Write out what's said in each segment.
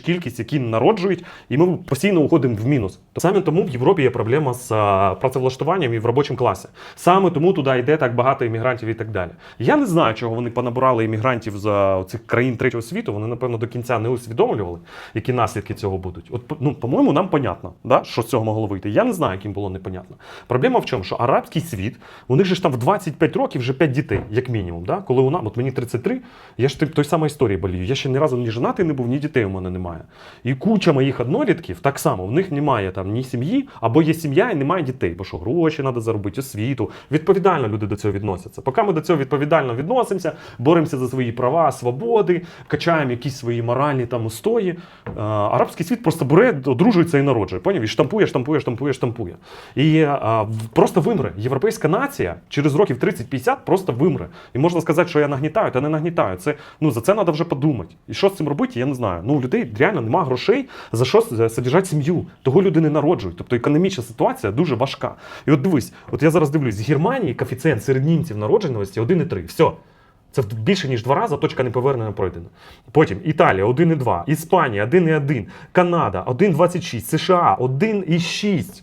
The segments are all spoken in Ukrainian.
кількість, які народжують, і ми постійно уходимо в мінус. Саме тому в Європі є проблема з працевлаштуванням і в робочому класі. Саме тому туди йде так багато іммігрантів і так далі. Я не знаю, чого вони понабирали іммігрантів з цих країн третього світу. Вони, напевно, до кінця не усвідомлювали, які наслідки цього будуть. От, ну, по-моєму, нам понятно, да, що з цього могло вийти. Я не знаю, яким було непонятно. Проблема в чому? Що арабський світ, у них же ж там в 25 років вже 5 дітей, як мінімум. Да? Коли у нас, от мені 33, я ж той самої історії болію. Я ще ні разу ні женатий не був, ні дітей у мене немає. І куча моїх однолітків так само, в них немає там ні сім'ї, або є сім'я і немає дітей, бо що гроші треба заробити, освіту. Відповідально люди до цього відносяться. Поки ми до цього відповідально відносимося, боремося за свої права, свободи, качаємо якісь свої моральні там устої. а, Арабський світ просто бере, одружується і народжує. Поняв? І штампує, штампує, штампує, штампує. І а, в- просто вимре. Європейська нація через років 30-50 просто вимре. І можна сказати, що я нагнітаю, та не нагнітаю. Це ну за це треба вже подумати. І що з цим робити, я не знаю. Ну у людей реально немає грошей за що содержати сім'ю. Того люди не народжують. Тобто економічна ситуація дуже важка. І от дивись, от я зараз дивлюсь, з Германії коефіцієнт серед німців народженості 1,3. Все. Це більше ніж два рази точка неповернення пройдена. Потім Італія 1,2, Іспанія 1,1, Канада 1,26, США 1,6.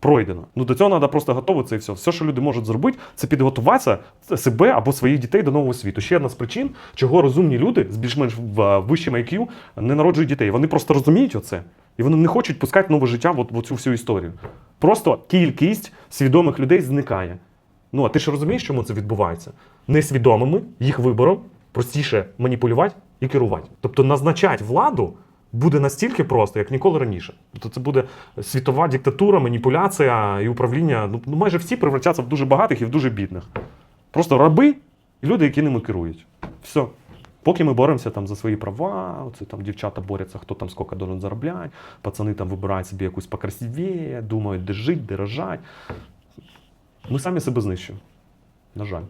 пройдена. Ну до цього треба просто готуватися і все. Все, що люди можуть зробити, це підготуватися себе або своїх дітей до нового світу. Ще одна з причин, чого розумні люди з більш-менш в- вищим IQ не народжують дітей. Вони просто розуміють оце. І вони не хочуть пускати нове життя в, в цю всю історію. Просто кількість свідомих людей зникає. Ну, а ти ж розумієш, чому це відбувається? Несвідомими їх вибором простіше маніпулювати і керувати. Тобто назначати владу буде настільки просто, як ніколи раніше. Тобто це буде світова диктатура, маніпуляція і управління. Ну, ну майже всі превратяться в дуже багатих і в дуже бідних. Просто раби і люди, які ними керують. Все. Поки ми боремося там за свої права, оце там дівчата борються, хто там скільки должен заробляти, пацани там вибирають собі якусь покрасивіє, думають, де жити, де рожати. Ми самі себе знищуємо. На жаль.